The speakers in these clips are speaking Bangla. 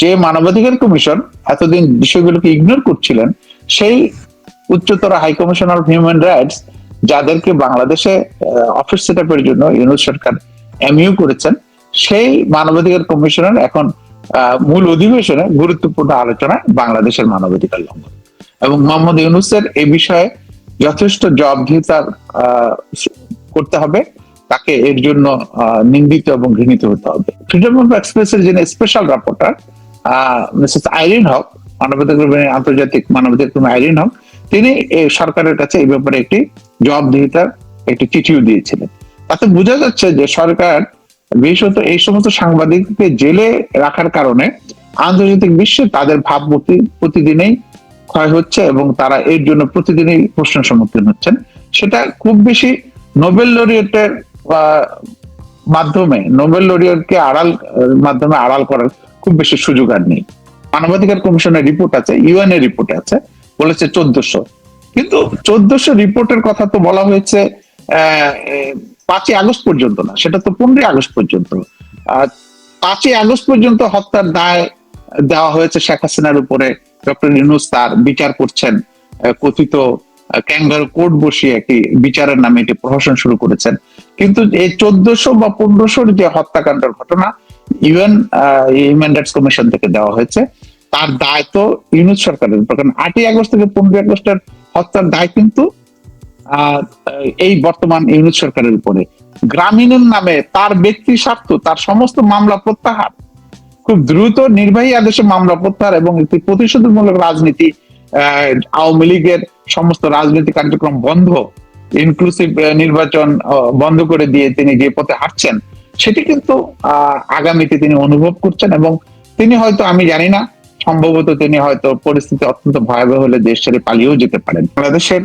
যে মানবাধিকার কমিশন এতদিন বিষয়গুলোকে ইগনোর করছিলেন, সেই উচ্চতর high commission of human rights যাদেরকে বাংলাদেশে অফিস সেট আপের জন্য ইউনুস সরকার এমইউ করেছেন, সেই মানবাধিকার কমিশনের এখন মূল অধিবেশনে গুরুত্বপূর্ণ আলোচনা বাংলাদেশের মানবাধিকার লঙ্ঘন। এবং মোহাম্মদ ইউনুসের এই বিষয়ে যথেষ্ট জবাবদিহিতা করতে হবে। তাকে এর জন্য নিন্দিত এবং ঘৃণিত হতে হবে। ফ্রিডম অফ এক্সপ্রেসের যিনি special rapporteur Mrs Irene Haque মানবাধিকার আন্তর্জাতিক মানবাধিকার আইরিন হক তিনি সরকারের কাছে এই ব্যাপারে একটি জবাবদিহিতার একটি চিঠিও দিয়েছিলেন। তাতে বোঝা যাচ্ছে যে সরকার বিশেষত এই সমস্ত সাংবাদিককে জেলে রাখার কারণে আন্তর্জাতিক বিশ্বে তাদের ভাবমূর্তি প্রতিদিনই ক্ষয় হচ্ছে এবং তারা এর জন্য প্রতিদিনই প্রশ্নের সম্মুখীন হচ্ছেন। সেটা খুব বেশি নোবেল লরিয়েটের মাধ্যমে নোবেল লরিয়েটকে আড়াল, মাধ্যমে আড়াল করার খুব বেশি সুযোগ আর নেই। মানবাধিকার কমিশনের রিপোর্ট আছে ইউএন এর রিপোর্টে আছে, বলেছে চোদ্দশো। কিন্তু চোদ্দশো রিপোর্টের কথা তো বলা হয়েছে পাঁচই আগস্ট পর্যন্ত না, সেটা তো পনেরোই আগস্ট পর্যন্ত। পাঁচই আগস্ট পর্যন্ত হত্যার দায় দেওয়া হয়েছে শেখ হাসিনার উপরে। ডক্টর ইউনুস তার বিচার করছেন কথিত ক্যাঙ্গার কোর্ট বসিয়ে একটি বিচারের নামে এটি প্রহসন শুরু করেছেন। কিন্তু এই চোদ্দশো বা পনেরোশোর যে হত্যাকাণ্ডের ঘটনা ইউএন হিউম্যান রাইটস কমিশন থেকে দেওয়া হয়েছে। তার দায় তো ইউনুস সরকারের উপর। কারণ আটই আগস্ট থেকে পনেরোই আগস্টের হত্যার দায় কিন্তু এই বর্তমান ইউনুস সরকারের উপরে। গ্রামীণের নামে তার ব্যক্তি স্বার্থ তার সমস্ত মামলা প্রত্যাহার। খুব দ্রুত নির্বাহী আদেশে মামলা প্রত্যাহার এবং একটি প্রতিশোধমূলক রাজনীতি আহ, আওয়ামী লীগের সমস্ত রাজনৈতিক কার্যক্রম বন্ধ ইনক্লুসিভ নির্বাচন বন্ধ করে দিয়ে তিনি যে পথে হাঁটছেন, সেটি কিন্তু আগামীতে তিনি অনুভব করছেন এবং তিনি হয়তো, আমি জানি না, সম্ভবত তিনি হয়তো পরিস্থিতি অত্যন্ত ভয়াবহ হলে দেশ ছেড়ে পালিয়েও যেতে পারেন। বাংলাদেশের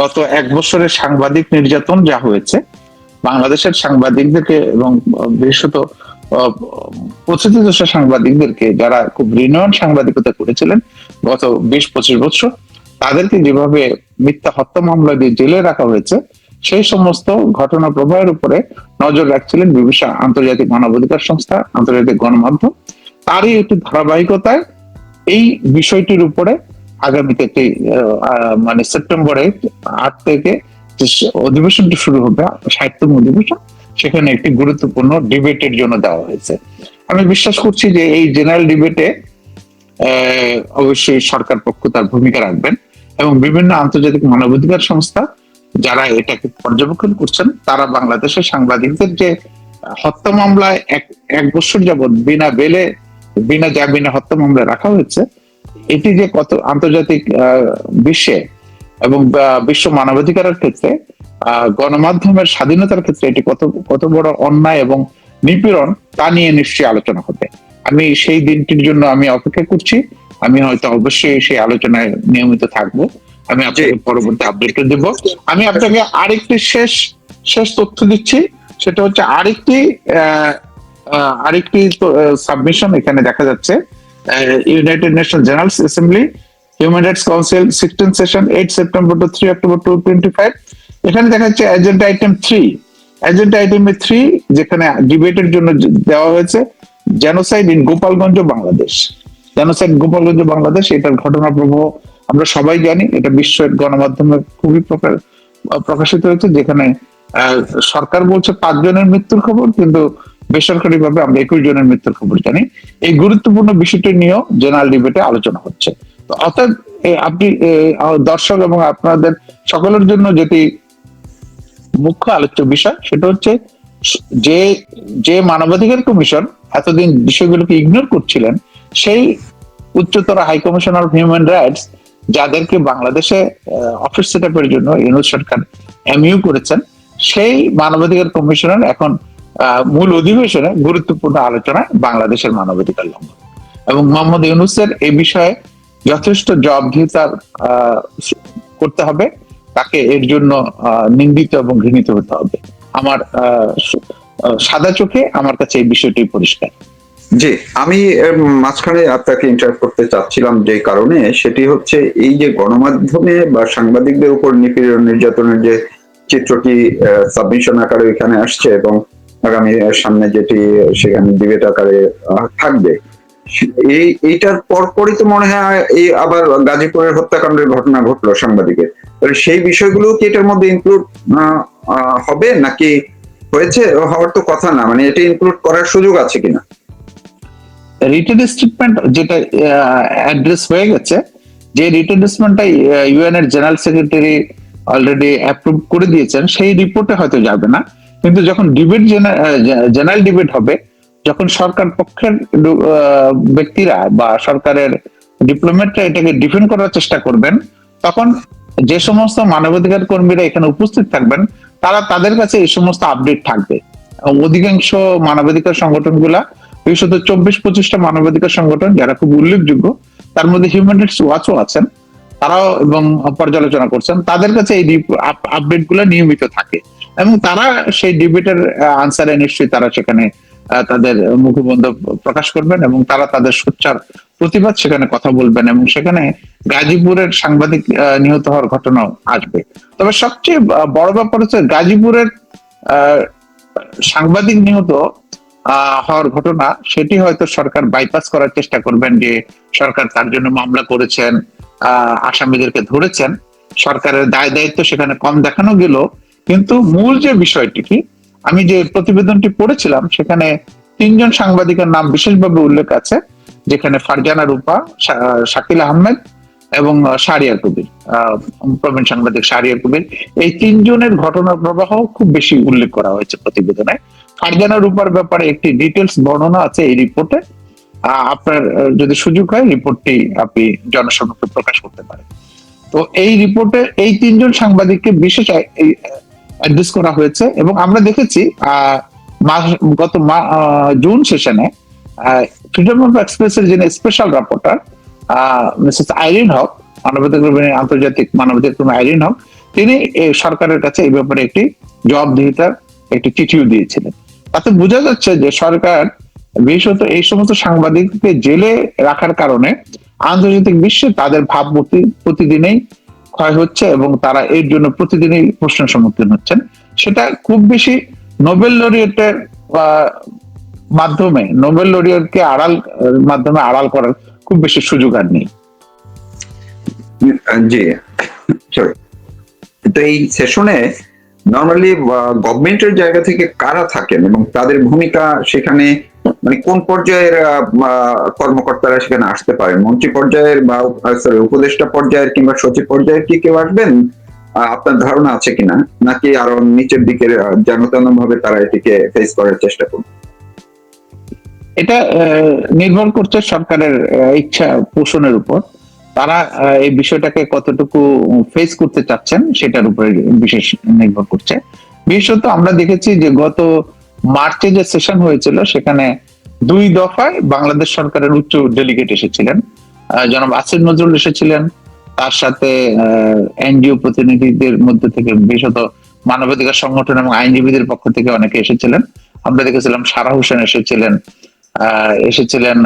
গত এক বছরের সাংবাদিক নির্যাতন যা হয়েছে, বাংলাদেশের সাংবাদিকদেরকে এবং বিশেষত প্রথিতযশা সাংবাদিকদেরকে যারা খুব রিনোয়ান সাংবাদিকতা করেছিলেন, গত বিশ পঁচিশ বছর তাদেরকে যেভাবে মিথ্যা হত্যা মামলা দিয়ে জেলে রাখা হয়েছে, সেই সমস্ত ঘটনা প্রবাহের উপরে নজর রাখছিলেন বিভিন্ন আন্তর্জাতিক মানবাধিকার সংস্থা, আন্তর্জাতিক গণমাধ্যম। তারই একটি ধারাবাহিকতায় এই বিষয়টির উপরে আগামীতে একটি মানে সেপ্টেম্বরে আট থেকে অধিবেশনটি শুরু হবে সাহিত্যম অধিবেশন। সেখানে একটি গুরুত্বপূর্ণ ডিবেটের জন্য দেওয়া হয়েছে। আমি বিশ্বাস করছি যে এই জেনারেল ডিবেটে অবশ্যই সরকার পক্ষ তার ভূমিকা রাখবেন। এবং বিভিন্ন আন্তর্জাতিক মানবাধিকার সংস্থা যারা এটাকে পর্যবেক্ষণ করছেন, তারা বাংলাদেশের সাংবাদিকদের যে হত্যা মামলায় এক এক বছর যাবৎ বিনা বেলে, বিনা জামিনে হত্যা মামলা রাখা হয়েছে, এটি যে কত আন্তর্জাতিক বিশ্বে এবং বিশ্ব মানবাধিকারের ক্ষেত্রে গণমাধ্যমের স্বাধীনতার ক্ষেত্রে এটি কত কত বড় অন্যায় এবং নিপীড়ন তা নিয়ে নিশ্চয়ই আলোচনা হবে। আমি সেই দিনটির জন্য আমি অপেক্ষা করছি। আমি হয়তো অবশ্যই সেই আলোচনায় নিয়মিত থাকব। আমি আপনাকে পরবর্তী আপডেট দেব। আমি আপনাকে আরেকটি শেষ শেষ তথ্য দিচ্ছি। সেটা হচ্ছে আরেকটি আরেকটি সাবমিশন এখানে দেখা যাচ্ছে। United nation general assembly human rights council sixteen session eight September to three October two twenty five এখানে দেখা যাচ্ছে agenda item three agenda item three যেখানে ডিবেটের জন্য দেওয়া হয়েছে genocide in Gopalganj Bangladesh genocide Gopalganj Bangladesh, এটার ঘটনা প্রবাহ আমরা সবাই জানি। এটা বিশ্বের গণমাধ্যমে খুবই প্রকাশ- প্রকাশিত হয়েছে, যেখানে সরকার বলছে পাঁচ জনের মৃত্যুর খবর, কিন্তু বেসরকারি ভাবে আমরা একুশ জনের মৃত্যুর খবর জানি। এই গুরুত্বপূর্ণ বিষয়টি নিয়েও জেনারেল ডিবেটে আলোচনা হচ্ছে। তো অর্থাৎ আপনি দর্শক এবং আপনাদের সকলের জন্য যেটি মুখ্য আলোচ্য বিষয়, সেটা হচ্ছে যে যে মানবাধিকার কমিশন এতদিন বিষয়গুলোকে ইগনোর করছিলেন সেই উচ্চতর high commission of human rights যাদেরকে বাংলাদেশে অফিস সেট আপের জন্য ইউনুস সরকার এমইউ করেছেন সেই মানবাধিকার কমিশনের এখন মূল অধিবেশনে গুরুত্বপূর্ণ আলোচনায় বাংলাদেশের মানবাধিকার লঙ্ঘন। এবং মোহাম্মদ ইউনুসের এই বিষয়ে যথেষ্ট জবাবদিহিতা আহ, করতে হবে তাকে এর জন্য নিন্দিত এবং ঘৃণিত হতে হবে। আমার সাদা চোখে আমার কাছে এই বিষয়টি পরিষ্কার। জি, আমি মাঝখানে আপনাকে ইন্টারাপ্ট করতে চাচ্ছিলাম যে কারণে সেটি হচ্ছে এই যে গণমাধ্যমে বা সাংবাদিকদের উপর নিপীড়ন, নির্যাতনের যে চিত্রটি সাবমিশন আকারে এখানে আসছে এবং আগামী সামনে যেটি, সেখানে ডিবেট আকারে থাকবে। এই, এইটার পরপরই তো মনে হয় এই আবার গাজীপুরের হত্যাকাণ্ডের ঘটনা ঘটলো সাংবাদিকের। তাহলে সেই বিষয়গুলো কি এটার মধ্যে ইনক্লুড হবে নাকি হয়েছে? হওয়ার তো কথা না মানে এটা ইনক্লুড করার সুযোগ আছে কিনা? রিটেন স্টেটমেন্ট যেটা অ্যাড্রেস হয়ে গেছে, যে রিটেন স্টেটমেন্টটা ইউএন এর জেনারেল সেক্রেটারি অলরেডি অ্যাপ্রুভ করে দিয়েছেন, সেই রিপোর্টে হয়তো যাবে না। কিন্তু যখন ডিবেট জেনারেল ডিবেট হবে, যখন সরকার পক্ষের ব্যক্তিরা বা সরকারের ডিপ্লোমেটরা এটাকে ডিফেন্ড করার চেষ্টা করবেন, তখন যে সমস্ত মানবাধিকার কর্মীরা এখানে উপস্থিত থাকবেন, তারা তাদের কাছে এই সমস্ত আপডেট থাকবে। অধিকাংশ মানবাধিকার সংগঠনগুলা বিশেষত চব্বিশ পঁচিশটা মানবাধিকার সংগঠন যারা খুব উল্লেখযোগ্য, তার মধ্যে হিউম্যান রাইটস ওয়াচও আছেন, তারাও এবং পর্যালোচনা করছেন। তাদের কাছে এই আপডেটগুলো নিয়মিত থাকে। এবং তারা সেই ডিবেটের আনসারে নিশ্চয়ই তারা সেখানে তাদের মুখবন্ধ প্রকাশ করবেন এবং তারা তাদের সোচ্চার প্রতিবাদ সেখানে কথা বলবেন এবং সেখানে গাজীপুরের সাংবাদিক নিহত হওয়ার ঘটনাও আসবে। তবে সবচেয়ে বড় ব্যাপার হচ্ছে গাজীপুরের সাংবাদিক নিহত হওয়ার ঘটনা, সেটি হয়তো সরকার বাইপাস করার চেষ্টা করবেন যে সরকার তার জন্য মামলা করেছেন আসামিদেরকে ধরেছেন। সরকারের দায় দায়িত্ব সেখানে কম দেখানো গেল। কিন্তু মূল যে বিষয়টি কি, আমি যে প্রতিবেদনটি পড়েছিলাম, সেখানে তিনজন সাংবাদিকের নাম বিশেষভাবে উল্লেখ আছে, যেখানে ফারজানা রূপা শাকিল আহমেদ এবং শাহরিয়ার কবির প্রবীণ সাংবাদিক শাহরিয়ার কবির। এই তিনজনের ঘটনার প্রবাহ খুব বেশি উল্লেখ করা হয়েছে প্রতিবেদনে। ফারজানা রূপার ব্যাপারে একটি ডিটেলস বর্ণনা আছে এই রিপোর্টে আপনার যদি সুযোগ হয় রিপোর্টটি আপনি জনসমক্ষে প্রকাশ করতে পারেন। তো এই রিপোর্টে এই তিনজন সাংবাদিককে বিশেষ করা হয়েছে এবং আমরা দেখেছি গত জুন সেশনে ফ্রিডম অফ এক্সপ্রেসের যিনি special rapporteur Mrs Irene Haque মানবাধিকার আন্তর্জাতিক মানবাধিকার কর্মী আইরিন হক তিনি সরকারের কাছে এই ব্যাপারে একটি জবাবদিহিতার একটি চিঠিও দিয়েছিলেন। তাতে বোঝা যাচ্ছে যে সরকার বিশেষত এই সমস্ত সাংবাদিককে জেলে রাখার কারণে আন্তর্জাতিক বিশ্বে তাদের ভাবমূর্তি প্রতিদিনেই ক্ষয় হচ্ছে এবং তারা এর জন্য প্রতিদিনই প্রশ্নের সম্মুখীন হচ্ছেন। সেটা খুব বেশি নোবেল লরিয়েটের মাধ্যমে, নোবেল লরিয়েটকে আড়াল, মাধ্যমে আড়াল করার খুব বেশি সুযোগ আর নেই। জি তো এই সেশনে নর্মালি গভর্নমেন্টের জায়গা থেকে কারা থাকেন এবং তাদের ভূমিকা সেখানে মানে কোন পর্যায়ের কর্মকর্তারা সেখানে আসতে পারেন? মন্ত্রী পর্যায়ের বা সরি উপদেষ্টা পর্যায়ের কিংবা সচিব পর্যায়ের কি কেউ আসবেন? আপনার ধারণা আছে কিনা? নাকি আরও নিচের দিকের যেন ভাবে তারা এটিকে ফেস করার চেষ্টা করবে? এটা নির্ভর করছে সরকারের ইচ্ছা পোষণের উপর। তারা এই বিষয়টাকে কতটুকু ফেস করতে চাচ্ছেন সেটার উপরে বিশেষ নির্ভর করছে। বিশেষত আমরা দেখেছি যে গত মার্চে যে সেশন হয়েছিল, সেখানে দুই দফায় বাংলাদেশ সরকারের উচ্চ ডেলিগেট এসেছিলেন। জনাব আসিফ নজরুল এসেছিলেন। তার সাথে এনজিও প্রতিনিধিদের মধ্যে থেকে বিশেষত মানবাধিকার সংগঠন এবং আইনজীবীদের পক্ষ থেকে অনেকে এসেছিলেন। আমরা দেখেছিলাম সারা হোসেন এসেছিলেন। এসেছিলেন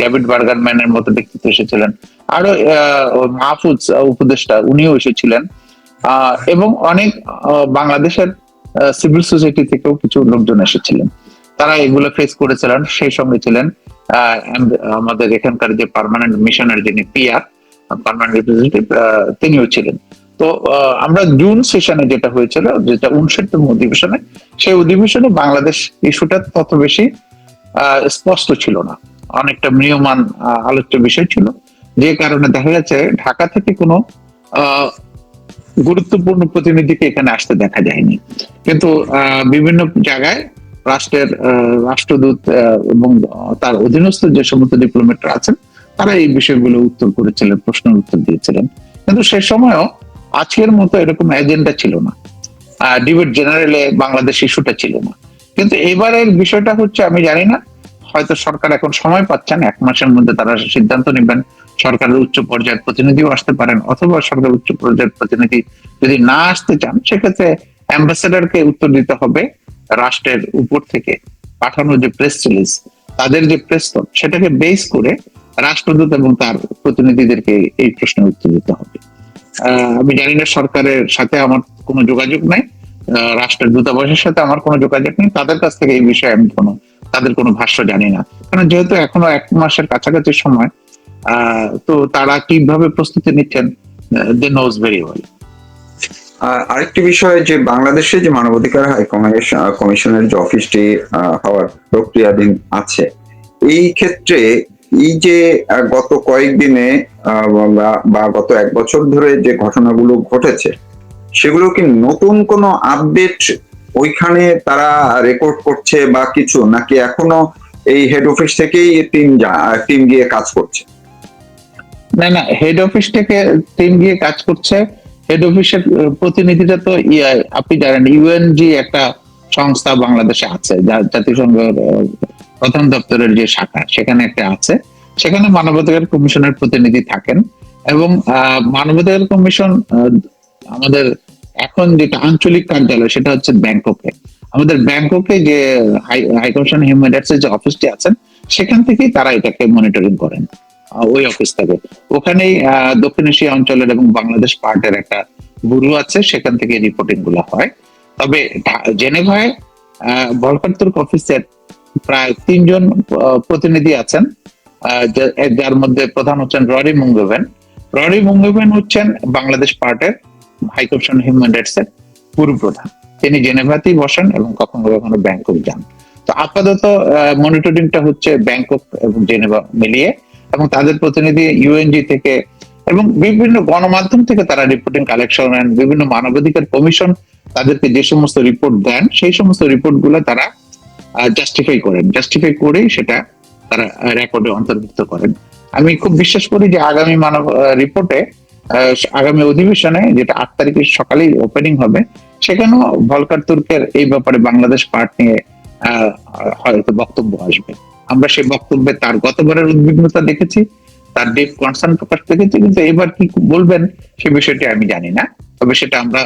ডেভিড বার্গারম্যানের মতো ব্যক্তিত্ব এসেছিলেন। আরও মাহফুজ উপদেষ্টা, উনিও এসেছিলেন। এবং অনেক বাংলাদেশের সিভিল সোসাইটি থেকেও কিছু লোকজন এসেছিলেন। তারা এগুলো ফেস করেছিলেন, সেই সঙ্গে ছিলেন আমাদের এখানকার যে পার্মানেন্ট মিশনের যিনি পিআর পার্মানেন্ট রিপ্রেজেন্টেটিভ তিনিও ছিলেন। তো আমরা জুন সেশনে যেটা হয়েছিল, যেটা উনষাটতম অধিবেশনে, সেই অধিবেশনে বাংলাদেশ ইস্যুটা তত বেশি স্পষ্ট ছিল না। অনেকটা ম্রিয়মান আলোচ্য বিষয় ছিল। যে কারণে দেখা যাচ্ছে ঢাকা থেকে কোনো গুরুত্বপূর্ণ প্রতিনিধিকে এখানে আসতে দেখা যায়নি। কিন্তু বিভিন্ন জায়গায় রাষ্ট্রের রাষ্ট্রদূত এবং তার অধীনস্থ যে সমস্ত ডিপ্লোমেটরা আছেন, তারা এই বিষয়গুলো উত্তর করেছিলেন, প্রশ্নের উত্তর দিয়েছিলেন। কিন্তু সে সময়ও আজকের মতো এরকম এজেন্ডা ছিল না। ডিবেট জেনারেলে বাংলাদেশ ইস্যুটা ছিল না। কিন্তু এবারের বিষয়টা হচ্ছে, আমি জানি না, হয়তো সরকার এখন সময় পাচ্ছেন এক মাসের মধ্যে তারা সিদ্ধান্ত নেবেন, সরকারের উচ্চ পর্যায়ের প্রতিনিধিও আসতে পারেন, অথবা সরকার উচ্চ পর্যায়ের প্রতিনিধি যদি না আসতে চান, সেক্ষেত্রে অ্যাম্বাসেডারকে উত্তর দিতে হবে রাষ্ট্রের উপর থেকে পাঠানো যে প্রেস রিলিজ, তাদের যে প্রেস সেটাকে বেস করে রাষ্ট্রদূত এবং তার প্রতিনিধিদেরকে এই প্রশ্নের উত্তর দিতে হবে। আমি জানি না সরকারের সাথে আমার কোনো যোগাযোগ নাই রাষ্ট্রের দূতাবাসের সাথে আমার কোনো যোগাযোগ নেই। তাদের কাছ থেকে এই বিষয়ে আমি কোনো তাদের কোনো ভাষ্য জানি না। কারণ যেহেতু এখনও এক মাসের কাছাকাছি সময় তো তারা কীভাবে প্রস্তুতি নিচ্ছেন দে নোজ ভেরি ওয়েল আরেকটি বিষয় যে বাংলাদেশে যে মানবাধিকার হাই কমিশন- কমিশনের যে অফিসটি হওয়ার প্রক্রিয়াধীন আছে, এই ক্ষেত্রে এই যে গত কয়েকদিনে বা গত এক বছর ধরে যে ঘটনাগুলো ঘটেছে সেগুলো কি নতুন কোনো আপডেট ওইখানে তারা রেকর্ড করছে বা কিছু? নাকি এখনও এই হেড অফিস থেকেই টিম টিম গিয়ে কাজ করছে? না না হেড অফিস থেকে টিম গিয়ে কাজ করছে। হেড অফিসের আহ, প্রতিনিধিরা তো ইয়া, আপনি জানেন ইউএনজি একটা সংস্থা বাংলাদেশে আছে জাতিসংঘের প্রধান দপ্তরের যে শাখা সেখানে একটা আছে। সেখানে মানবাধিকার কমিশনের প্রতিনিধি থাকেন এবং মানবাধিকার কমিশন আমাদের এখন যেটা আঞ্চলিক কার্যালয়, সেটা হচ্ছে ব্যাংককে আমাদের ব্যাংককে যে high high commission human rights এর যে অফিসটি আছেন, সেখান থেকেই তারা এটাকে মনিটরিং করেন ওই অফিস থেকে। ওখানেই দক্ষিণ এশিয়া অঞ্চলের এবং বাংলাদেশ পার্টের একটা ব্যুরো আছে, সেখান থেকে রিপোর্টিংগুলো হয়। তবে জেনেভায় ভলকার তুর্ক অফিসের প্রায় তিনজন প্রতিনিধি আছেন যার মধ্যে প্রধান হচ্ছেন ররি মুঙ্গোভেন ররি মুঙ্গোভেন হচ্ছেন বাংলাদেশ পার্টের হাই কমিশন হিউম্যান রাইটস এর পুরো প্রধান। তিনি জেনেভাতেই বসেন এবং কখনো কখনো ব্যাংকক যান তো আপাতত মনিটরিংটা হচ্ছে ব্যাংকক এবং জেনেভা মিলিয়ে এবং তাদের প্রতিনিধি ইউএনজি থেকে এবং বিভিন্ন গণমাধ্যম থেকে তারা রিপোর্টিং কালেকশন নেন বিভিন্ন মানবাধিকার কমিশন তাদেরকে যে সমস্ত রিপোর্ট দেন, সেই সমস্ত রিপোর্টগুলো তারা জাস্টিফাই করেন। জাস্টিফাই করেই সেটা তারা রেকর্ডে অন্তর্ভুক্ত করেন। আমি খুব বিশ্বাস করি যে আগামী মানব রিপোর্টে আগামী অধিবেশনে, যেটা আট তারিখের সকালেই ওপেনিং হবে, সেখানেও ভলকার তুর্কের এই ব্যাপারে বাংলাদেশ পার্ট নিয়ে হয়তো বক্তব্য আসবে। আমরা সেই বক্তব্যে তার গতবারের উদ্বিগ্নতা দেখেছি, তার ডিপ কনসার্ন প্রকাশ দেখেছি, কিন্তু এবার কি বলবেন সে বিষয়টি আমি জানি না। তবে সেটা আমরা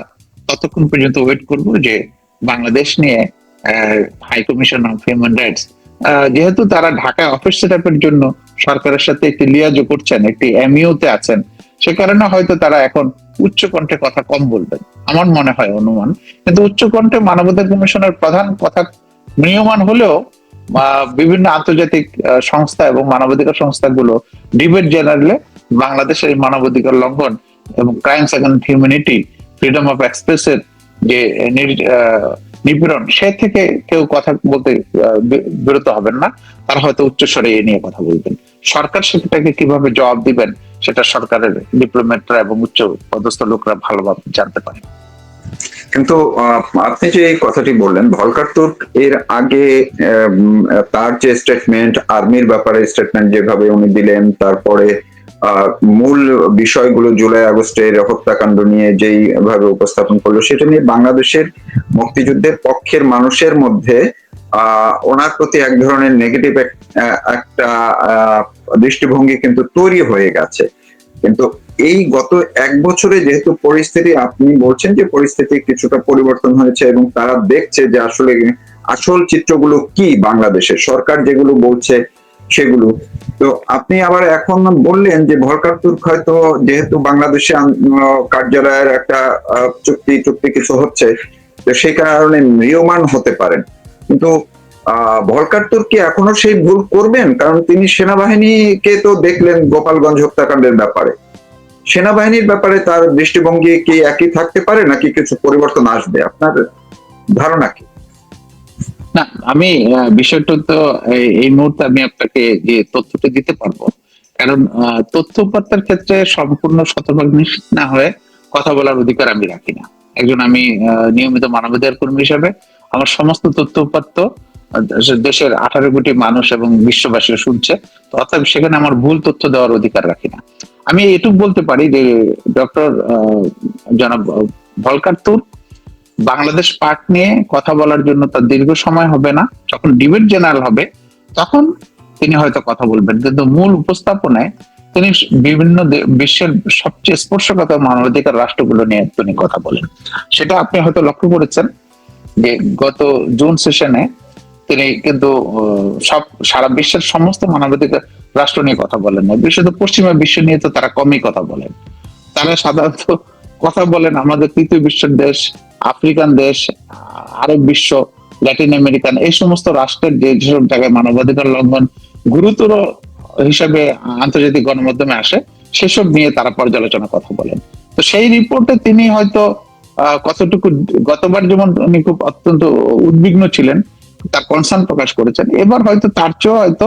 ততক্ষণ পর্যন্ত ওয়েট করব যে বাংলাদেশ নিয়ে high commission of human rights যেহেতু তারা ঢাকায় অফিস সেট জন্য সরকারের সাথে একটি লিয়াজো করছেন, একটি এমইউ তে আছেন সে কারণে হয়তো তারা এখন উচ্চ কণ্ঠে কথা কম বলবেন, আমার মনে হয় অনুমান। কিন্তু উচ্চ কণ্ঠে মানবাধিকার কমিশনের প্রধান কথা নিয়মান হলেও বিভিন্ন আন্তর্জাতিক সংস্থা এবং মানবাধিকার সংস্থাগুলো ডিবেট জেনারেলে বাংলাদেশের মানবাধিকার লঙ্ঘন এবং crimes against humanity, freedom of এক্সপ্রেসের যে নিপীড়ন, সে থেকে কেউ কথা বলতে বিরত হবেন না। তারা হয়তো উচ্চস্বরে এ নিয়ে কথা বলবেন। সরকার সেটাকে কীভাবে জবাব দিবেন সেটা সরকারের ডিপ্লোমেটরা এবং উচ্চ পদস্থ লোকরা ভালোভাবে জানতে পারে। কিন্তু আপনি যে কথাটি বললেন ভলকার তুর্ক এর আগে তার যে স্টেটমেন্ট আর্মির ব্যাপারে স্টেটমেন্ট যেভাবে উনি দিলেন তারপরে মূল বিষয়গুলো জুলাই আগস্টের হত্যাকাণ্ড নিয়ে যেই ভাবে উপস্থাপন করল সেটা নিয়ে বাংলাদেশের মুক্তিযুদ্ধের পক্ষের মানুষের মধ্যে আহ, ওনার প্রতি এক ধরনের নেগেটিভ একটা দৃষ্টিভঙ্গি কিন্তু তৈরি হয়ে গেছে। কিন্তু এই গত এক বছরে যেহেতু পরিস্থিতি, আপনি বলছেন যে পরিস্থিতি কিছুটা পরিবর্তন হয়েছে এবং তারা দেখছে যে আসলে আসল চিত্রগুলো কি বাংলাদেশের সরকার যেগুলো বলছে সেগুলো। তো আপনি আবার এখন বললেন যে ভরকার হয়তো যেহেতু বাংলাদেশে কার্যালয়ের একটা চুক্তি চুক্তি কিছু হচ্ছে, তো সেই কারণে ম্রিয়মান হতে পারেন কিন্তু তুর্ক কি এখনও সেই ভুল করবেন? কারণ তিনি সেনাবাহিনীকে তো দেখলেন গোপালগঞ্জ হত্যাকাণ্ডের ব্যাপারে। সেনাবাহিনীর ব্যাপারে তার দৃষ্টিভঙ্গি কি একই থাকতে পারে নাকি কিছু পরিবর্তন আসবে? আপনার ধারণা কি? না, আমি বিষয়টা তো এই- মুহূর্তে আমি আপনাকে যে তথ্যটা দিতে পারব, কারণ তথ্য উপাত্তার ক্ষেত্রে সম্পূর্ণ শতভাগ নিশ্চিত না হয়ে কথা বলার অধিকার আমি রাখি না। একজন আমি নিয়মিত মানবাধিকার কর্মী হিসাবে আমার সমস্ত তথ্য উপাত্ত দেশের আঠারো কোটি মানুষ এবং বিশ্ববাসী শুনছে অর্থাৎ সেখানে আমার ভুল তথ্য দেওয়ার অধিকার রাখি না। আমি এটুকু বলতে পারি যে ডক্টর জনাব ভলকার তুর্ক বাংলাদেশ পার্ট নিয়ে কথা বলার জন্য তার দীর্ঘ সময় হবে না। যখন ডিবেট জেনারেল হবে, তখন তিনি হয়তো কথা বলবেন। কিন্তু মূল উপস্থাপনায় তিনি বিভিন্ন বিশ্বের সবচেয়ে স্পর্শকাতর মানবাধিকার রাষ্ট্রগুলো নিয়ে তিনি কথা বলেন। সেটা আপনি হয়তো লক্ষ্য করেছেন যে গত জুন সেশনে তিনি কিন্তু সব সারা বিশ্বের সমস্ত মানবাধিকার রাষ্ট্র নিয়ে কথা বলেন না। বিশেষত পশ্চিমা বিশ্ব নিয়ে তো তারা কমই কথা বলেন। তারা সাধারণত কথা বলেন আমাদের তৃতীয় বিশ্বের দেশ, আফ্রিকান দেশ, আরব বিশ্ব, ল্যাটিন আমেরিকান, এই সমস্ত রাষ্ট্রের যে যেসব জায়গায় মানবাধিকার লঙ্ঘন গুরুতর হিসাবে আন্তর্জাতিক গণমাধ্যমে আসে, সেসব নিয়ে তারা পর্যালোচনা কথা বলেন। তো সেই রিপোর্টে তিনি হয়তো কতটুকু, গতবার যেমন উনি খুব অত্যন্ত উদ্বিগ্ন ছিলেন তার কনসার্ন প্রকাশ করেছেন। এবার হয়তো তার চেয়েও হয়তো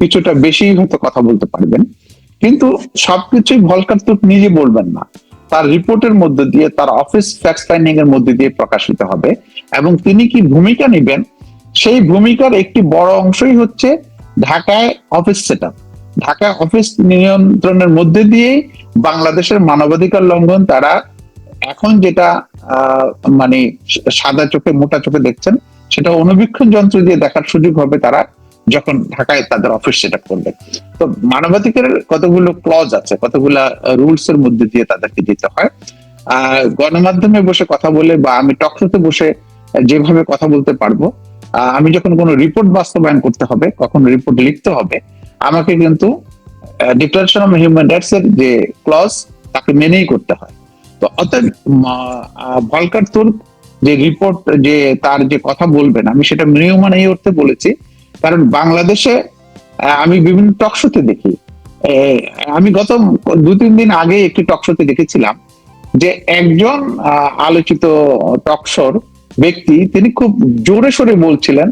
কিছুটা বেশি হয়তো কথা বলতে পারবেন। কিন্তু সবকিছুই ভলকার তুক নিজে বলবেন না। তার রিপোর্টের মধ্যে দিয়ে, তার অফিস ফ্যাক্ট ফাইন্ডিং এর মধ্যে দিয়ে প্রকাশিত হবে। এবং তিনি কি ভূমিকা নেবেন? সেই ভূমিকার একটি বড় অংশই হচ্ছে ঢাকায় অফিস সেট ঢাকা অফিস নিয়ন্ত্রণের মধ্যে দিয়েই বাংলাদেশের মানবাধিকার লঙ্ঘন তারা এখন যেটা মানে সাদা চোখে মোটা চোখে দেখছেন সেটা অনুবীক্ষণ যন্ত্র দিয়ে দেখার সুযোগ হবে তারা যখন ঢাকায় তাদের অফিস সেট করবে। তো মানবাধিকারের কতগুলো ক্লজ আছে কতগুলো রুলস এর মধ্যে দিয়ে তাদেরকে দিতে হয়। আর গণমাধ্যমে বসে কথা বলে বা আমি টকশোতে বসে যেভাবে কথা বলতে পারব আহ, আমি যখন কোনো রিপোর্ট বাস্তবায়ন করতে হবে কখন রিপোর্ট লিখতে হবে আমাকে কিন্তু ডিক্লারেশন অফ হিউম্যান রাইটস এর যে ক্লজ তাকে মেনেই করতে হয়। তো অতএব ভলকার তুর্ক যে রিপোর্ট যে তার যে কথা বলবেন, আমি সেটা নিয়মান এই অর্থে বলেছি। কারণ বাংলাদেশে আমি বিভিন্ন টকশোতে দেখি। আমি গত দু, তিন দিন আগে একটি টকশোতে দেখেছিলাম যে একজন আলোচিত টকশোর ব্যক্তি, তিনি খুব জোরে সোরে বলছিলেন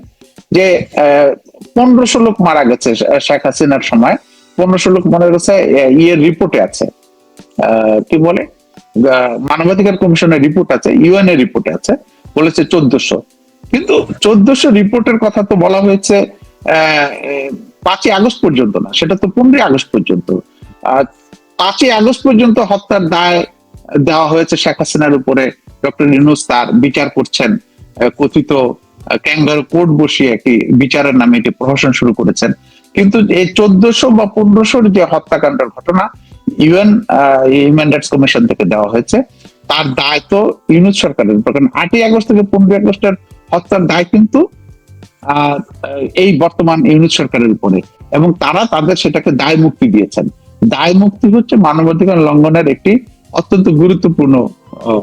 যে পনেরোশো লোক মারা গেছে শেখ হাসিনার সময়। পনেরোশো লোক মনে গেছে ইয়ের রিপোর্টে আছে। কি বলে? মানবাধিকার কমিশনের রিপোর্ট আছে ইউএন এর রিপোর্টে আছে, বলেছে চোদ্দশো। কিন্তু চোদ্দশো রিপোর্টের কথা তো বলা হয়েছে পাঁচই আগস্ট পর্যন্ত না, সেটা তো পনেরোই আগস্ট পর্যন্ত। পাঁচই আগস্ট পর্যন্ত হত্যার দায় দেওয়া হয়েছে শেখ হাসিনার উপরে। ডক্টর ইউনুস তার বিচার করছেন কথিত ক্যাঙ্গার কোর্ট বসিয়ে একটি বিচারের নামে এটি প্রহসন শুরু করেছেন। কিন্তু এই চোদ্দশো বা পনেরোশোর যে হত্যাকাণ্ডের ঘটনা ইউএন হিউম্যান রাইটস কমিশন থেকে দেওয়া হয়েছে। তার দায় তো ইউনুস সরকারের কারণ আটই আগস্ট থেকে পনেরোই আগস্টের হত্যার দায় কিন্তু এই বর্তমান ইউনিট সরকারের উপরে। এবং তারা তাদের সেটাকে দায় মুক্তি দিয়েছেন। দায় মুক্তি হচ্ছে মানবাধিকার লঙ্ঘনের একটি অত্যন্ত গুরুত্বপূর্ণ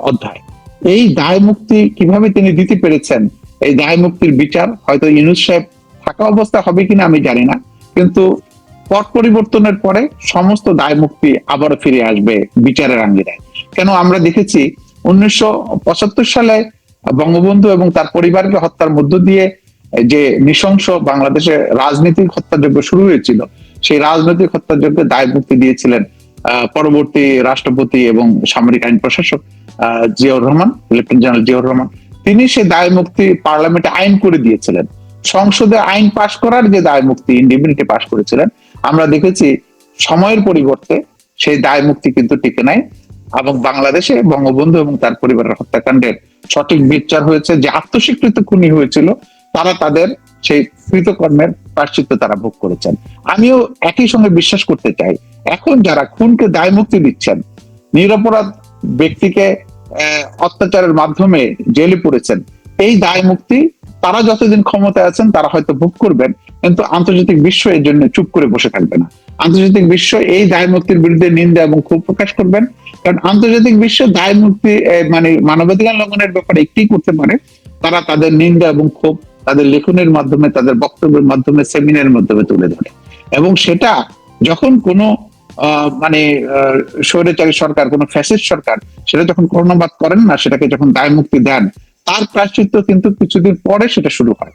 অধ্যায়। এই দায় মুক্তি কীভাবে তিনি দিতে পেরেছেন, এই দায় মুক্তির বিচার হয়তো ইউনুস সাহেব থাকা অবস্থা হবে কিনা আমি জানি না। কিন্তু পট পরিবর্তনের পরে সমস্ত দায় মুক্তি আবারও ফিরে আসবে বিচারের আঙ্গিনায়। কেন আমরা দেখেছি উনিশশো পঁচাত্তর সালে বঙ্গবন্ধু এবং তার পরিবারকে হত্যার মধ্য দিয়ে যে নৃশংস বাংলাদেশে রাজনৈতিক হত্যাযজ্ঞ শুরু হয়েছিল, সেই রাজনৈতিক হত্যাযজ্ঞে দায় মুক্তি দিয়েছিলেন পরবর্তী রাষ্ট্রপতি এবং সামরিক আইন প্রশাসক জিয়াউর রহমান, লেফটেন্যান্ট জেনারেল জিয়াউর রহমান। তিনি সেই দায় মুক্তি পার্লামেন্টে আইন করে দিয়েছিলেন। সংসদে আইন পাশ করার যে দায় মুক্তি ইন্ডিমিনিটি পাশ করেছিলেন আমরা দেখেছি সময়ের পরিবর্তে সেই দায় মুক্তি কিন্তু টিকে নাই এবং বাংলাদেশে বঙ্গবন্ধু এবং তার পরিবারের হত্যাকাণ্ডের সঠিক বিচার হয়েছে, যে আত্মস্বীকৃত খুনি হয়েছিল, তারা তাদের সেই কৃতকর্মের প্রাশ্চিত্য তারা ভোগ করেছেন। আমিও একই সঙ্গে বিশ্বাস করতে চাই, এখন যারা খুনকে দায় মুক্তি দিচ্ছেন, নিরপরাধ ব্যক্তিকে অত্যাচারের মাধ্যমে জেলে পড়েছেন, এই দায় মুক্তি তারা যতদিন ক্ষমতায় আছেন, তারা হয়তো ভোগ করবেন, কিন্তু আন্তর্জাতিক বিশ্ব এর জন্য চুপ করে বসে থাকবে না। আন্তর্জাতিক বিশ্ব এই দায় মুক্তির বিরুদ্ধে নিন্দা এবং ক্ষোভ প্রকাশ করবেন, কারণ আন্তর্জাতিক বিশ্ব দায় মুক্তি মানে মানবাধিকার লঙ্ঘনের ব্যাপারে একটি করতে পারে? তারা তাদের নিন্দা এবং ক্ষোভ তাদের লেখনের মাধ্যমে, তাদের বক্তব্যের মাধ্যমে, সেমিনারের মাধ্যমে তুলে ধরে। এবং সেটা যখন কোনো মানে স্বৈরাচারী সরকার, কোনো ফ্যাসিস্ট সরকার, সেটা যখন কর্ণপাত করেন না, সেটাকে যখন দায় মুক্তি দেন তার প্রাশ্চিত্য কিন্তু কিছুদিন পরে সেটা শুরু হয়।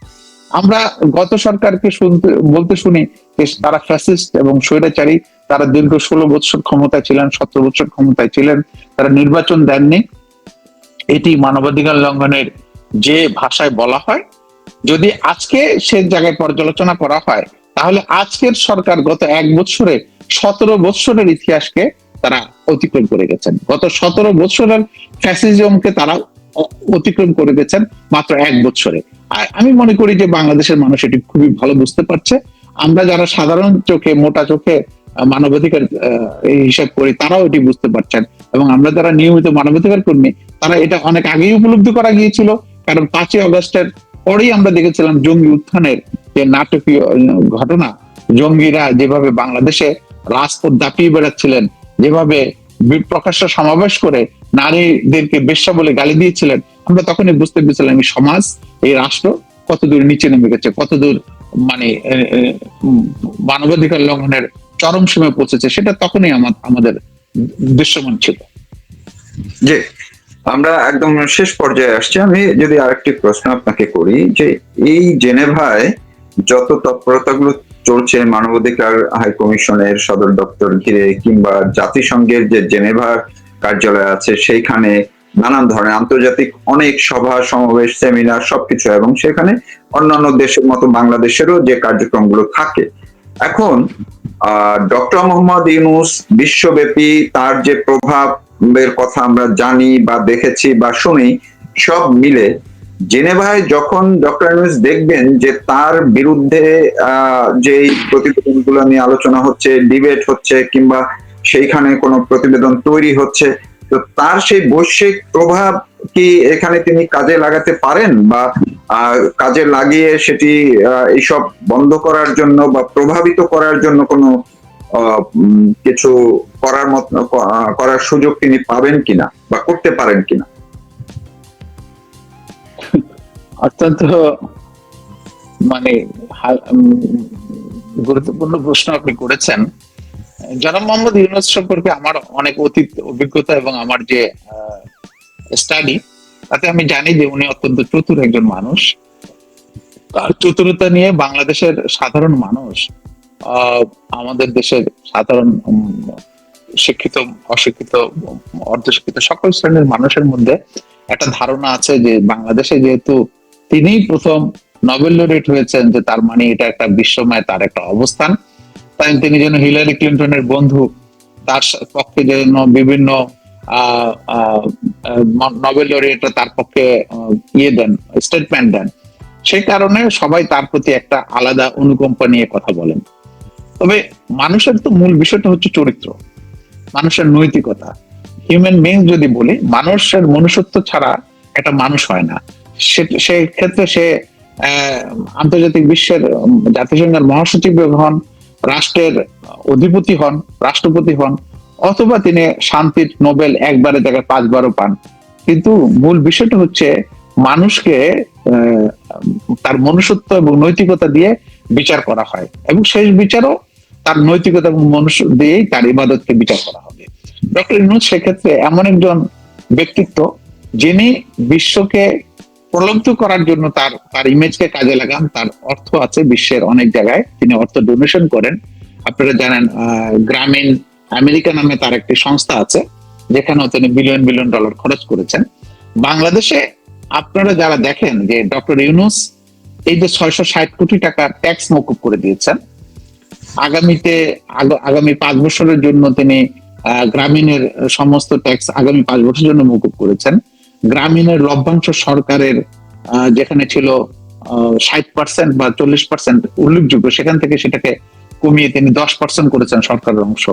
আমরা গত সরকারকে শুনতে, বলতে শুনি তারা ফ্যাসিস্ট এবং স্বৈরাচারী, তারা দীর্ঘ ষোলো বছর ক্ষমতায় ছিলেন, সতেরো বছর ক্ষমতায় ছিলেন, তারা নির্বাচন দেননি। এটি মানবাধিকার লঙ্ঘনের যে ভাষায় বলা হয়, যদি আজকে সে জায়গায় পর্যালোচনা করা হয়, তাহলে আজকের সরকার গত এক বছরে সতেরো বছরের ইতিহাসকে তারা অতিক্রম করে গেছেন। গত সতেরো বছরের ফ্যাসিজমকে তারা অতিক্রম করে গেছেন মাত্র এক বছরে। আমি মনে করি যে বাংলাদেশের মানুষ এটি খুবই ভালো বুঝতে পারছে। আমরা যারা সাধারণ চোখে, মোটা চোখে মানবাধিকার হিসাব করি, তারাও এটি বুঝতে পারছেন। এবং আমরা যারা নিয়মিত মানবাধিকার কর্মী, তারা এটা অনেক আগেই উপলব্ধি করা গিয়েছিল। কারণ পাঁচই অগস্টের পরেই আমরা দেখেছিলাম জঙ্গি উত্থানের যে নাটকীয় ঘটনা, জঙ্গিরা যেভাবে বাংলাদেশে রাজপথ দাপিয়ে বেড়াচ্ছিলেন, যেভাবে প্রকাশ্য সমাবেশ করে নারীদেরকে বেশ্যা বলে গালি দিয়েছিলেন। আমরা তখনই বুঝতে পেরেছিলাম এই সমাজ এই রাষ্ট্র কতদূর নিচে নেমে গেছে কতদূর মানে এ, এ, উম, মানবাধিকার লঙ্ঘনের চরম সীমায় পৌঁছেছে সেটা তখনই আমা- আমাদের দৃশ্যমান ছিল। যে আমরা একদম শেষ পর্যায়ে আসছি। আমি যদি আরেকটি প্রশ্ন আপনাকে করি যে এই জেনেভায় যত তৎপরতাগুলো চলছে মানবাধিকার হাই কমিশনের সদর দপ্তর ঘিরে কিংবা জাতিসংঘের যে জেনেভার কার্যালয় আছে সেইখানে নানান ধরনের আন্তর্জাতিক অনেক সভা সমাবেশ সেমিনার সবকিছু। এবং সেখানে অন্যান্য দেশের মতো বাংলাদেশেরও যে কার্যক্রমগুলো থাকে। এখন ডক্টর মোহাম্মদ ইউনুস বিশ্বব্যাপী তার যে প্রভাবের কথা আমরা জানি বা দেখেছি বা শুনি সব মিলে জেনেভায় যখন ডক্টর ইউনুস দেখবেন যে তার বিরুদ্ধে আহ, যেই প্রতিবেদনগুলো নিয়ে আলোচনা হচ্ছে ডিবেট হচ্ছে কিংবা সেইখানে কোনো প্রতিবেদন তৈরি হচ্ছে। তো তার সেই বৈশ্বিক প্রভাব কি এখানে তিনি কাজে লাগাতে পারেন? বা কাজে লাগিয়ে সেটি এইসব বন্ধ করার জন্য বা প্রভাবিত করার জন্য কোনো কিছু করার মত করার সুযোগ তিনি পাবেন কিনা? বা করতে পারেন কিনা? অত্যন্ত মানে গুরুত্বপূর্ণ প্রশ্ন আপনি করেছেন। জনাব মোহাম্মদ ইউনুস সম্পর্কে আমার অনেক অতীত অভিজ্ঞতা এবং আমার যে স্টাডি তাতে আমি জানি যে উনি অত্যন্ত চতুর একজন মানুষ। তার চতুরতা নিয়ে বাংলাদেশের সাধারণ মানুষ আমাদের দেশের সাধারণ শিক্ষিত, অশিক্ষিত, অর্ধশিক্ষিত সকল শ্রেণির মানুষের মধ্যে একটা ধারণা আছে যে বাংলাদেশে যেহেতু তিনিই প্রথম নোবেল লরেট হয়েছেন, যে তার মানে এটা একটা বিশ্বময়, তার একটা অবস্থান। তিনি যেন হিলারি ক্লিন্টনের বন্ধু, তার পক্ষে যেন বিভিন্ন লরিয়েটরা তার পক্ষে ইয়ে দেন স্টেটমেন্ট দেন। কারণে সবাই তার প্রতি একটা আলাদা অনুকম্পা নিয়ে কথা বলেন। তবে মানুষের তো মূল বিষয়টা হচ্ছে চরিত্র, মানুষের নৈতিকতা। হিউম্যান বিং যদি বলি, মানুষের মনুষ্যত্ব ছাড়া একটা মানুষ হয় না। সে- ক্ষেত্রে সে আন্তর্জাতিক বিশ্বের, জাতিসংঘের মহাসচিব হন রাষ্ট্রের অধিপতি হন, রাষ্ট্রপতি হন, অথবা তিনি শান্তির নোবেল একবারে দেখে পাঁচবারও পান। কিন্তু মূল বিষয়টা হচ্ছে মানুষকে তার মনুষ্যত্ব এবং নৈতিকতা দিয়ে বিচার করা হয় এবং শেষ বিচারও তার নৈতিকতা এবং মনুষ্য দিয়েই তার ইবাদতকে বিচার করা হবে। ডক্টর ইনুজ সেক্ষেত্রে এমন একজন ব্যক্তিত্ব যিনি বিশ্বকে প্রলব্ধ করার জন্য তার তার ইমেজকে কাজে লাগান। তার অর্থ আছে বিশ্বের অনেক জায়গায় তিনি অর্থ ডোনেশন করেন। আপনারা জানেন গ্রামীণ আমেরিকা নামে তার একটি সংস্থা আছে, যেখানেও তিনি বিলিয়ন বিলিয়ন ডলার খরচ করেছেন। বাংলাদেশে আপনারা যারা দেখেন যে ডক্টর ইউনুস এই যে ছয়শো ষাট কোটি টাকা ট্যাক্স মকুব করে দিয়েছেন, আগামীতে, আগ- আগামী পাঁচ বছরের জন্য তিনি গ্রামীণের সমস্ত ট্যাক্স আগামী পাঁচ বছরের জন্য মকুব করেছেন। গ্রামীণের লভ্যাংশ সরকারের যেখানে ছিল ষাট পার্সেন্ট বা চল্লিশ পার্সেন্ট উল্লেখযোগ্য, সেখান থেকে সেটাকে কমিয়ে তিনি দশ পার্সেন্ট করেছেন সরকারের অংশ।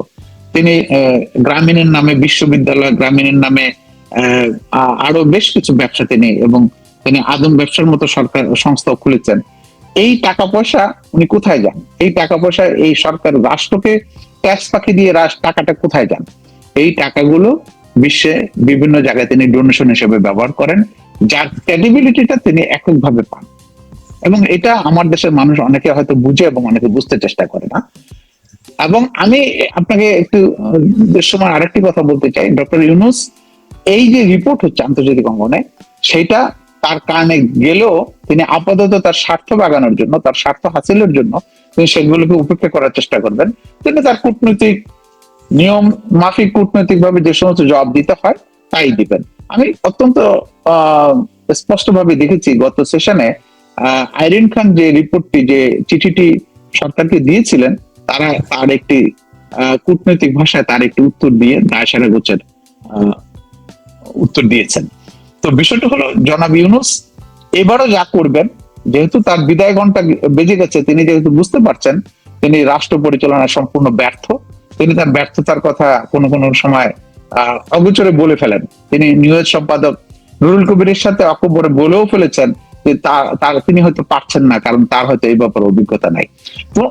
তিনি গ্রামীণের নামে, বিশ্ববিদ্যালয় গ্রামীণের নামে আরও বেশ কিছু ব্যবসা তিনি এবং তিনি আদম ব্যবসার মতো সরকার সংস্থা খুলেছেন। এই টাকা পয়সা উনি কোথায় যান? এই টাকা পয়সা এই সরকার রাষ্ট্রকে ট্যাক্স পাখি দিয়ে টাকাটা কোথায় যান? এই টাকাগুলো বিশ্বে বিভিন্ন জায়গায় তিনি ডোনেশন হিসেবে ব্যবহার করেন, যার ক্রেডিবিলিটিটা তিনি এককভাবে পান। এবং এটা আমার দেশের মানুষ অনেকে হয়তো বুঝে এবং অনেকে বুঝতে চেষ্টা করে না। এবং আমি আপনাকে একটু দৃশ্যমান আরেকটি কথা বলতে চাই। ডক্টর ইউনুস, এই যে রিপোর্ট হচ্ছে আন্তর্জাতিক অঙ্গনে, সেটা তার কারণে গেলেও তিনি আপাতত তার স্বার্থ বাগানোর জন্য, তার স্বার্থ হাসিলের জন্য তিনি সেগুলোকে উপেক্ষা করার চেষ্টা করবেন। তিনি তার কূটনৈতিক নিয়ম মাফিক কূটনৈতিক ভাবে যে সমস্ত জবাব দিতে হয়, তাই দিবেন। আমি অত্যন্ত স্পষ্ট ভাবে দেখেছি গত সেশনে আইরিন খান যে রিপোর্টটি, যে চিঠিটি সরকারকে দিয়েছিলেন, তারা তার একটি কূটনৈতিক ভাষায় তার একটি উত্তর দিয়ে দায় সারা গোছের উত্তর দিয়েছেন। তো বিষয়টা হলো, জনাব ইউনুস এবারও যা করবেন, যেহেতু তার বিদায় ঘণ্টা বেজে গেছে, তিনি যেহেতু বুঝতে পারছেন, তিনি রাষ্ট্র পরিচালনায় সম্পূর্ণ ব্যর্থ তিনি তার ব্যর্থতার কথা কোনো কোনো সময় অগোচরে বলে ফেলেন। তিনি নিউজ সম্পাদক নুরুল কবিরের সাথে অকবরে বলেও ফেলেছেন যে তার তিনি হয়তো পারছেন না, কারণ তার হয়তো এই ব্যাপারে অভিজ্ঞতা নাই।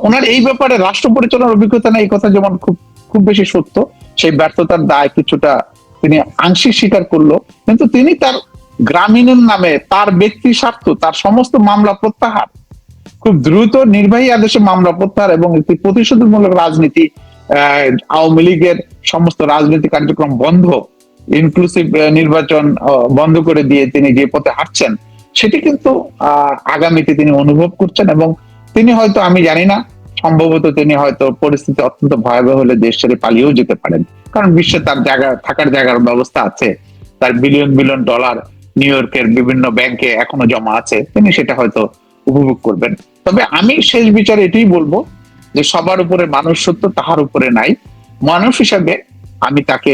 ওনার এই ব্যাপারে রাষ্ট্র পরিচালনার অভিজ্ঞতা নাই, এই কথা যেমন খুব খুব বেশি সত্য, সেই ব্যর্থতার দায় কিছুটা তিনি আংশিক স্বীকার করল, কিন্তু তিনি তার গ্রামীণের নামে তার ব্যক্তি স্বার্থ, তার সমস্ত মামলা প্রত্যাহার, খুব দ্রুত নির্বাহী আদেশে মামলা প্রত্যাহার এবং একটি প্রতিশোধমূলক রাজনীতি আওয়ামী লীগের সমস্ত রাজনৈতিক কার্যক্রম বন্ধ ইনক্লুসিভ নির্বাচন বন্ধ করে দিয়ে তিনি যে পথে হাঁটছেন, সেটি কিন্তু আগামীতে তিনি অনুভব করছেন এবং তিনি হয়তো, আমি জানি না, সম্ভবত তিনি হয়তো পরিস্থিতি অত্যন্ত ভয়াবহ হলে দেশ ছেড়ে পালিয়েও যেতে পারেন। কারণ বিশ্বে তার জায়গা, থাকার জায়গার ব্যবস্থা আছে। তার বিলিয়ন বিলিয়ন ডলার নিউ ইয়র্কের বিভিন্ন ব্যাংকে এখনও জমা আছে। তিনি সেটা হয়তো উপভোগ করবেন। তবে আমি শেষ বিচারে এটাই বলব যে সবার উপরে মানুষ সত্য তাহার উপরে নাই। মানুষ হিসাবে আমি তাকে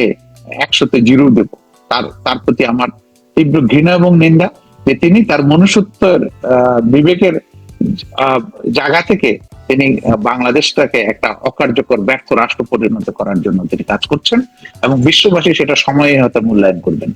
একশোতে জিরো দেব। তার তার প্রতি আমার তীব্র ঘৃণা এবং নিন্দা যে তিনি তার মনুষ্যত্বের বিবেকের জায়গা থেকে তিনি বাংলাদেশটাকে একটা অকার্যকর, ব্যর্থ রাষ্ট্র পরিণত করার জন্য তিনি কাজ করছেন এবং বিশ্ববাসী সেটা সময়ে হয়তো মূল্যায়ন করবেন।